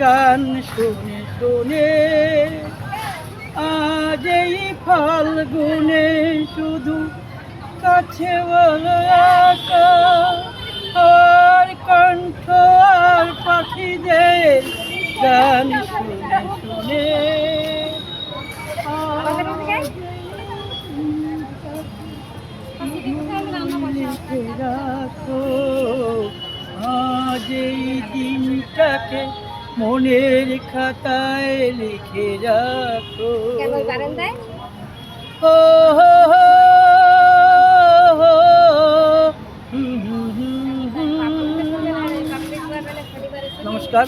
গান শুনে শুনে আজ এই ফাল্গুনে শুধু কাছে বলো। আর কণ্ঠ আর পাখিদের গান শুনে শুনে রাখো আজ এই দিনটাকে মনের খাতায় লিখে রাখো। ও হো হো। নমস্কার।